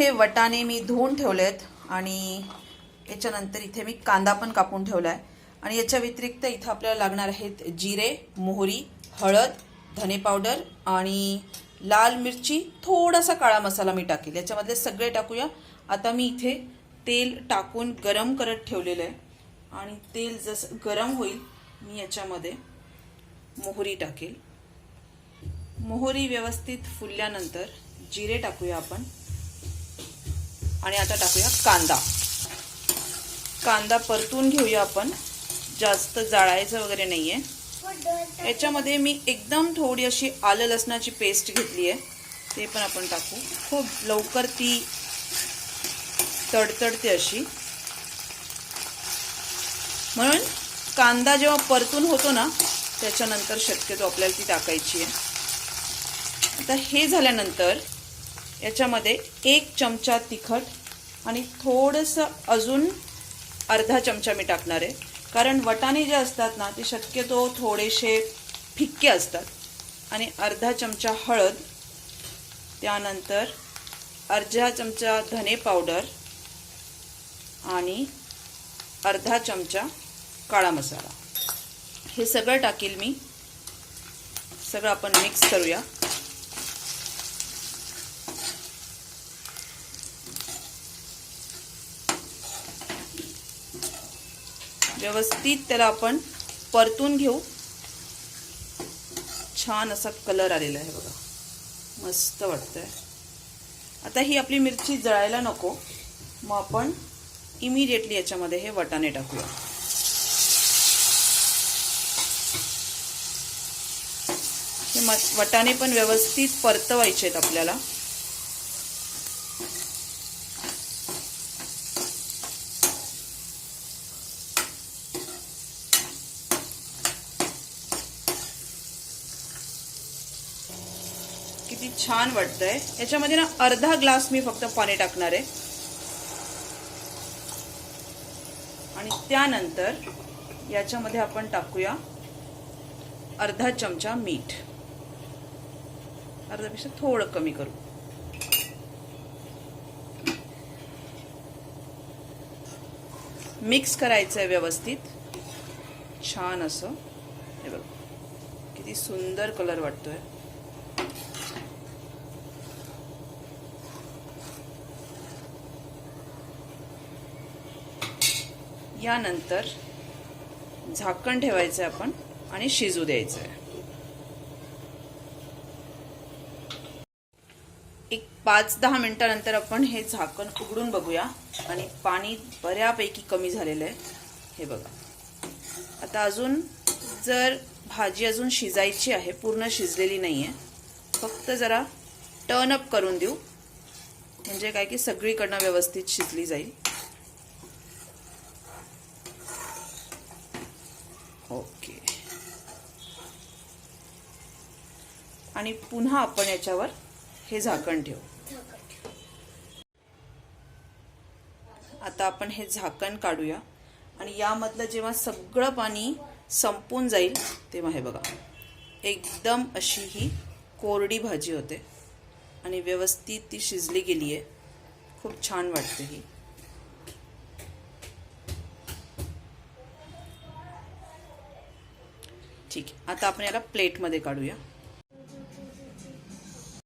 इथे वटाणे मी धुवून ठेवलेत आणि याच्यानंतर इथे मी कांदा पण कापून ठेवला आहे आणि याच्या व्यतिरिक्त इथं आपल्याला लागणार आहेत जिरे मोहरी हळद धने पावडर आणि लाल मिरची थोडासा काळा मसाला मी टाकेल. याच्यामधले सगळे टाकूया. आता मी इथे तेल टाकून गरम करत ठेवलेलं आहे. आणि तेल जसं गरम होईल मी याच्यामध्ये मोहरी टाकेल. मोहरी व्यवस्थित फुलल्यानंतर जिरे टाकूया आपण. आणि आता टाकूया कांदा. कांदा परतून घेऊया आपण. जास्त जाळायचं वगैरे नाहीये. याच्यामध्ये मी एकदम थोडी अशी आलं लसणाची पेस्ट घेतली आहे. ते पण आपण टाकू. खूप लवकर ती तडतडते अशी. म्हणून कांदा जेव्हा परतून होतो ना त्याच्यानंतर शक्यतो आपल्याला ती टाकायची आहे. आता हे झाल्यानंतर याच्यामध्ये एक चमचा तिखट आणि थोडंसं अजून अर्धा चमचा मी टाकणार आहे. कारण वटाणे जे असतात ना ते शक्यतो थोडेसे फिक्के असतात. आणि अर्धा चमचा हळद त्यानंतर अर्धा चमचा धने पावडर आणि अर्धा चमचा काळा मसाला. हे सगळं टाकील मी. सगळं आपण मिक्स करूया. व्यवस्थित त्याला आपण परतून घेऊ. छान असा कलर आलेला आहे बघा. मस्त वाटतंय. आता ही आपली मिरची जळायला नको. मग आपण इमिडिएटली याच्यामध्ये हे वटाणे टाकूया. हे म- वटाणे पण व्यवस्थित परतवायचे आहेत आपल्याला. किती छान वाटतंय. याच्यामध्ये ना अर्धा ग्लास मी फक्त पाणी टाकणार आहे. आणि त्यानंतर याच्यामध्ये आपण टाकूया अर्धा चमचा मीठ. अर्धापेक्षा थोडं कमी करू. मिक्स करायचं आहे व्यवस्थित. छान असं. हे बघ. किती सुंदर कलर वाटतोय. यानंतर झाकण ठेवायचं आहे आपण आणि शिजू द्यायचं आहे एक पाच दहा मिनिटानंतर आपण हे झाकण उघडून बघूया आणि पाणी बऱ्यापैकी कमी झालेलं आहे. हे बघा. आता अजून जर भाजी अजून शिजायची आहे पूर्ण शिजलेली नाही आहे फक्त जरा टर्न अप करून देऊ. म्हणजे काय की सगळीकडनं व्यवस्थित शिजली जाईल. ओके. आणि पुन्हा आपण याच्यावर हे झाकण ठेवू. आता आपण हे झाकण काढूया. आणि यामधलं जेव्हा सगळं पाणी संपून जाईल तेव्हा हे बघा. एकदम अशी ही कोरडी भाजी होते. आणि व्यवस्थित ती शिजली गेली आहे खूप छान वाटते ही. ठीक. आहे आता आपण याला प्लेटमध्ये काढूया.